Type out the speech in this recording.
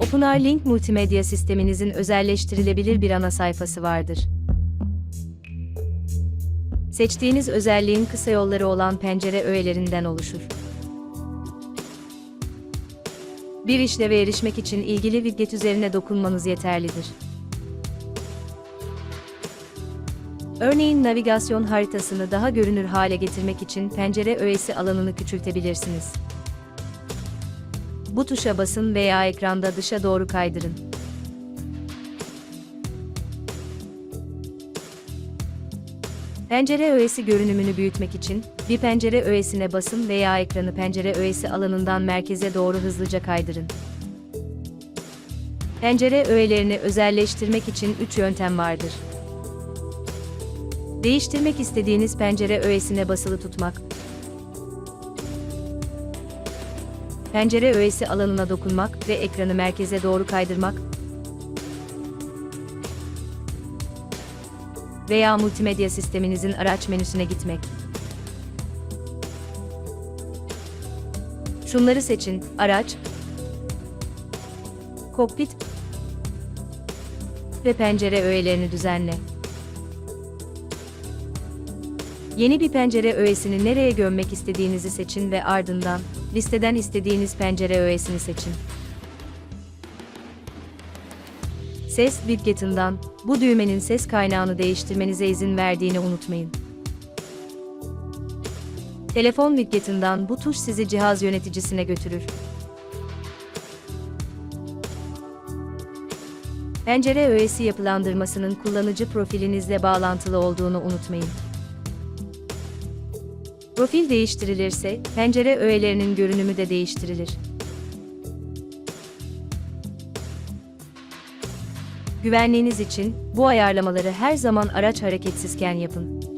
OpenAI Link multimedya sisteminizin özelleştirilebilir bir ana sayfası vardır. Seçtiğiniz özelliğin kısa yolları olan pencere öğelerinden oluşur. Bir işleve erişmek için ilgili widget üzerine dokunmanız yeterlidir. Örneğin navigasyon haritasını daha görünür hale getirmek için pencere öğesi alanını küçültebilirsiniz. Bu tuşa basın veya ekranda dışa doğru kaydırın. Pencere öğesi görünümünü büyütmek için bir pencere öğesine basın veya ekranı pencere öğesi alanından merkeze doğru hızlıca kaydırın. Pencere öğelerini özelleştirmek için 3 yöntem vardır. Değiştirmek istediğiniz pencere öğesine basılı tutmak, pencere öğesi alanına dokunmak ve ekranı merkeze doğru kaydırmak veya multimedya sisteminizin araç menüsüne gitmek. Şunları seçin: araç, kokpit ve pencere öğelerini düzenle. Yeni bir pencere öğesini nereye gömmek istediğinizi seçin ve ardından listeden istediğiniz pencere öğesini seçin. Ses widgetinden bu düğmenin ses kaynağını değiştirmenize izin verdiğini unutmayın. Telefon widgetinden bu tuş sizi cihaz yöneticisine götürür. Pencere öğesi yapılandırmasının kullanıcı profilinizle bağlantılı olduğunu unutmayın. Profil değiştirilirse, pencere öğelerinin görünümü de değiştirilir. Güvenliğiniz için bu ayarlamaları her zaman araç hareketsizken yapın.